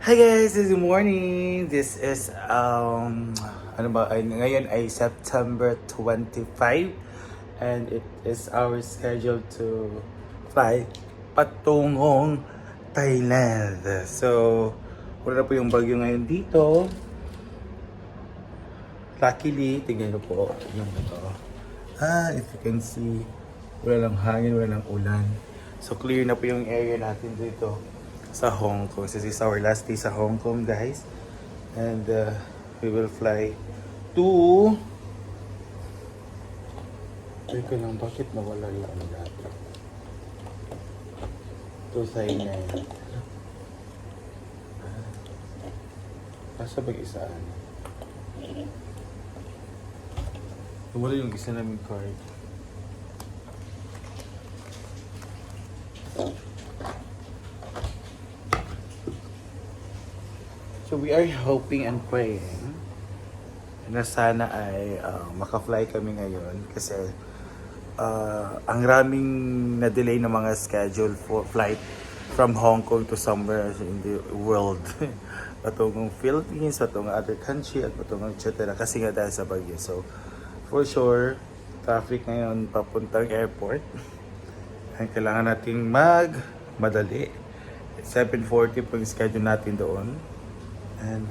Hi guys, good morning. This is um ano ba ay ngayon ay September 25 and it is our schedule to fly patungong Thailand. So, wala na po yung bagyo ngayon dito. Luckily, tingnan nyo po yung ito. Ah, if you can see, wala lang hangin, wala lang ulan. So, clear na po yung area natin dito sa Hong Kong. This is our last day sa Hong Kong, guys. And uh, we will fly to... Teka lang, bakit nawala yung ano natin? To Thailand. Ah, Asa ba isa? Wala yung isa namin card. So we are hoping and praying na sana ay uh, maka-fly kami ngayon kasi uh, ang raming na-delay na mga schedule for flight from Hong Kong to somewhere in the world. patungong Philippines, patungong other country, at patungong etc. Kasi nga dahil sa bagyo. So, for sure, traffic ngayon papuntang airport. Ang kailangan nating mag madali. 7.40 po yung schedule natin doon. And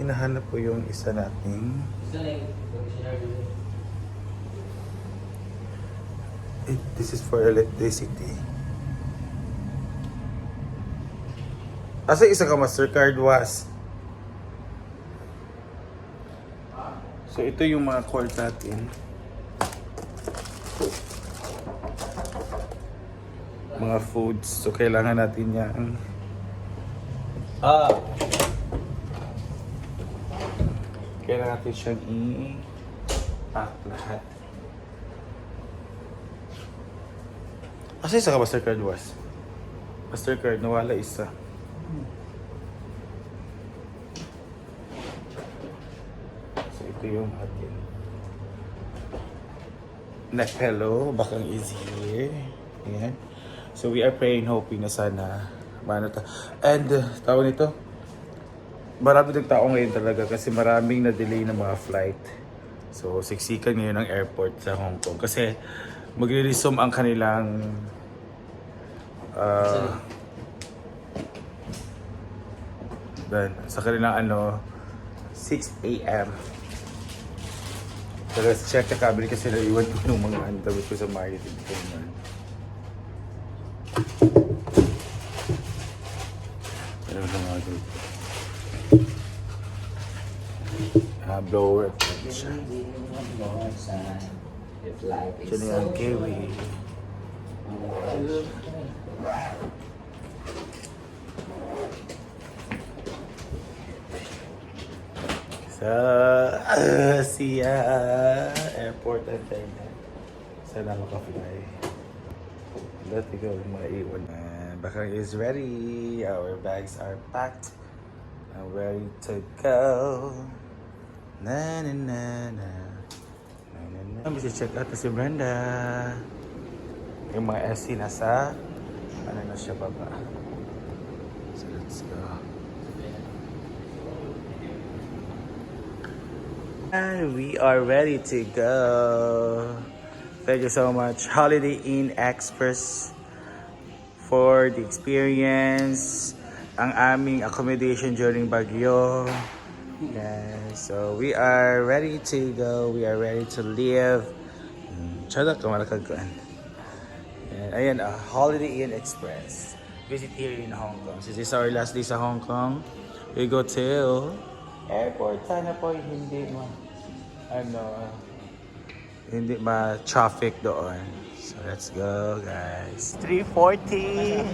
hinahanap po yung isa nating eh, this is for electricity. Asa isa ka Mastercard was? So ito yung mga cord natin. Mga foods. So kailangan natin yan. Ah. Kailangan natin siyang i-pack lahat. Asa isa ka Mastercard was? Mastercard, nawala isa. So ito yung atin. Neck pillow, bakang here. Ayan. So we are praying, hoping na sana maano to. And uh, tawag nito, marami ng ngayon talaga kasi maraming na-delay ng mga flight. So siksikan ngayon ang airport sa Hong Kong kasi magre-resume ang kanilang uh, dan, sa kanilang ano 6 a.m. Let's check the cabin kasi naiwan ko yung mga ano damit ko sa maritime dito? Ah, blower. Siya Siya na yung kiwi. Sa uh, siya airport at Thailand. Sana makafly. Me go maiwan na. Bakang is ready. Our bags are packed. I'm ready to go. Na na na na. Na na na. Check out na si Brenda. Yung mga SC nasa ano na siya baba. So let's go. And we are ready to go. Thank you so much, Holiday Inn Express, for the experience, ang aming accommodation during Baguio. Yes, so we are ready to go. We are ready to leave. Chada ka malakaguan. Ayan, uh, Holiday Inn Express. Visit here in Hong Kong. Since this is our last day sa Hong Kong, we go to airport. Sana po hindi ma ano hindi ma traffic doon. So let's go guys. 340.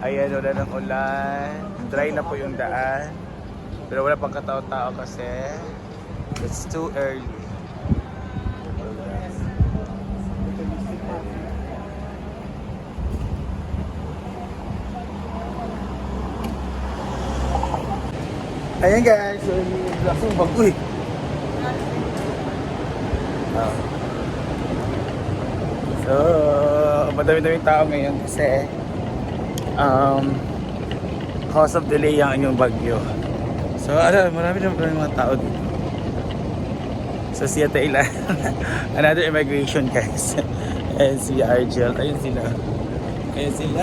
Ayan wala ng ulan. Dry na po yung daan. Pero wala pang katao-tao kasi it's too early. Ayan guys, so laking bagoy. Ah. So, madami-daming tao ngayon kasi um, cause of delay ang inyong bagyo. So, ano, marami na marami mga tao dito. So, siya Thailand. Another immigration, guys. And si Argel. Ayun sila. Ayun sila.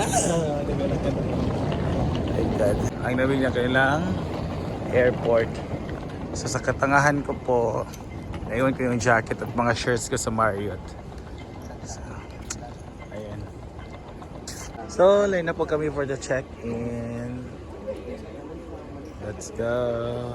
My God. Ang namin niya kailang airport. So, sa katangahan ko po, naiwan ko yung jacket at mga shirts ko sa Marriott. So, ayan. So, line na po kami for the check-in. Let's go.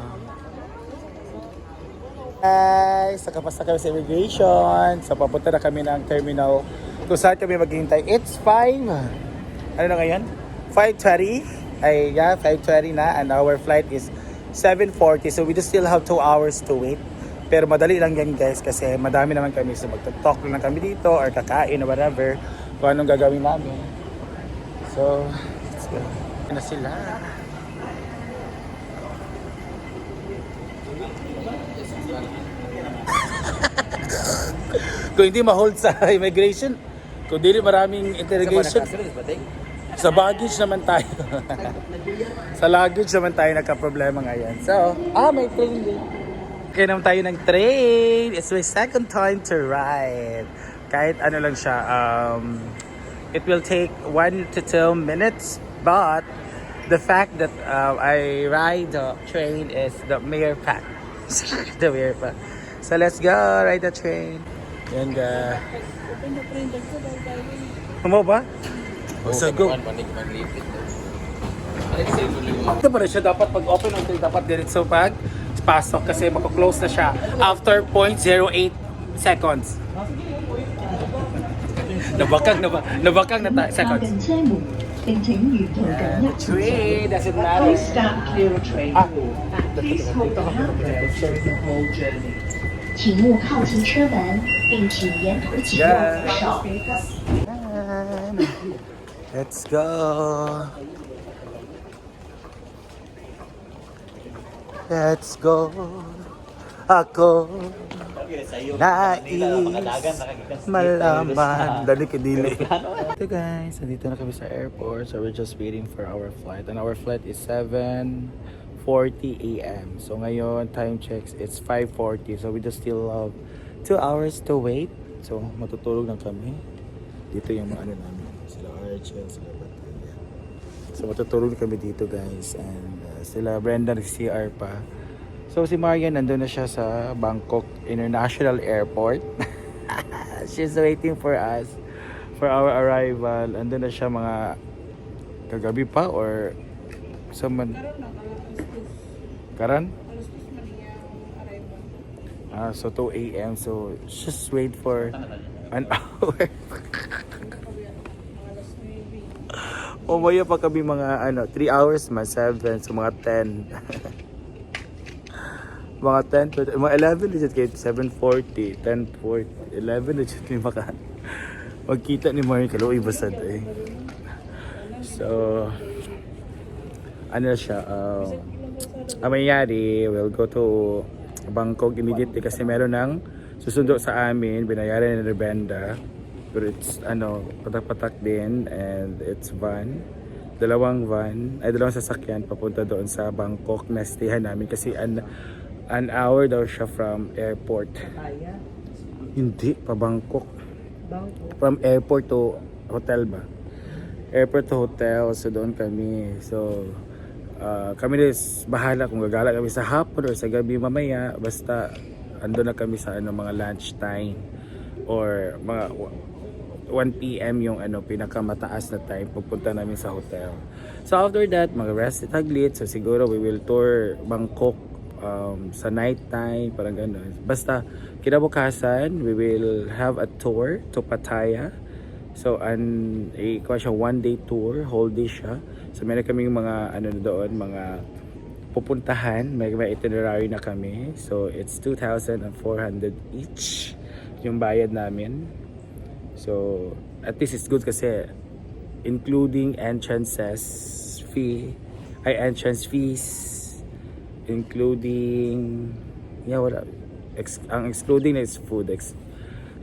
Guys, nakapasa kami sa immigration. So, papunta na kami ng terminal kung saan kami maghihintay. It's 5. Ano na ngayon? 5.20. Ay, yeah, 5.20 na. And our flight is 7.40. So, we just still have 2 hours to wait. Pero madali lang yan guys kasi madami naman kami. So, magta-talk lang kami dito or kakain or whatever. Kung anong gagawin namin. So, let's go. Ano sila? Kung hindi ma-hold sa immigration, kung hindi maraming interrogation, sa baggage naman tayo. sa luggage naman tayo nagka-problema ngayon. So, ah, may train din. Kaya naman tayo ng train. It's my second time to ride. Kahit ano lang siya, um, it will take 1 to 2 minutes, but the fact that uh, I ride the train is the mere fact. the mere fact. So let's go, ride the train. Yan ga. Mo ba? So go. Ito pa rin siya dapat pag open ng train dapat diretso pag pasok kasi mako-close na siya after 0.08 seconds. Nabakang naba, nabakang na ta- 下 seconds. 紧车门，并请沿途紧 The 握 train doesn't matter. Please stand clear of train Ah. hall and please hold the handrails during the whole journey. 请勿靠近车门，并请沿途启用扶手。 Let's go. Let's go. Ako nais malaman. Dali ka dili. Ito guys, nandito na kami sa airport. So we're just waiting for our flight. And our flight is 7.40 a.m. So ngayon, time checks, it's 5.40. So we just still have 2 hours to wait. So matutulog na kami. Dito yung mga ano namin. Sila Archel, sila. So matutulog kami dito guys. And uh, sila Brenda nag-CR pa. So si Marian nandun na siya sa Bangkok International Airport. She's waiting for us for our arrival. Andun na siya mga kagabi pa or sa man Karan? Ah, so 2 a.m. So just wait for an hour. Umaya pa kami mga ano, 3 hours ma 7 so mga 10. mga 10, 20, mga 11 legit kayo 7.40, 10.40, 11 legit ni maka magkita ni Mario Kaloy basad eh. So, ano siya, um, ang mangyayari, we'll go to Bangkok immediately kasi meron ng susundo sa amin, binayaran ni Rebenda. Pero it's, ano, patak-patak din and it's van. Dalawang van, ay dalawang sasakyan papunta doon sa Bangkok na stayan namin kasi an, an hour daw siya from airport. Hindi, pa Bangkok. From airport to hotel ba? Airport to hotel, so doon kami. So, ah, kami is bahala kung gagala kami sa hapon or sa gabi mamaya. Basta, ando na kami sa ano, mga lunch time or mga 1 p.m. yung ano pinakamataas na time pupunta namin sa hotel. So after that, mag-rest Taglit. So siguro we will tour Bangkok um, sa night time, parang gano'n. Basta kinabukasan, we will have a tour to Pattaya. So an eh, kuha siya one day tour, whole day siya. So meron kaming mga ano doon, mga pupuntahan, may, may itinerary na kami. So it's 2,400 each yung bayad namin. So, at least it's good kasi including entrances fee, ay entrance fees, including, yeah, wala. Ex, ang excluding is food. Ex,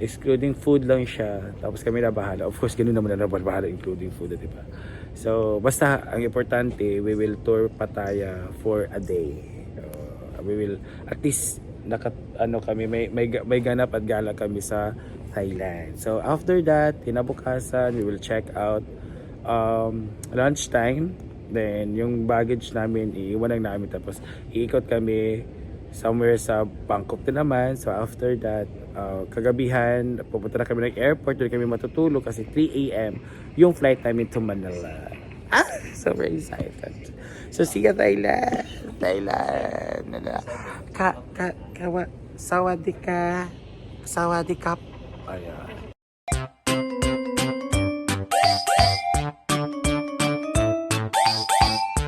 excluding food lang siya. Tapos kami na bahala. Of course, ganun naman na bahala including food, di ba? So, basta ang importante, we will tour Pattaya for a day. Uh, we will at least naka, ano kami may may, may ganap at gala kami sa Thailand. So after that, kinabukasan we will check out um, lunchtime. Then yung baggage namin iiwan lang namin tapos iikot kami somewhere sa Bangkok din naman. So after that, uh, kagabihan, pupunta na kami ng airport, doon kami matutulog kasi 3 a.m. yung flight namin to Manila. Ah, so very excited. So see you Thailand. Thailand. Ka, ka, kawa, sawadee ka. I, uh,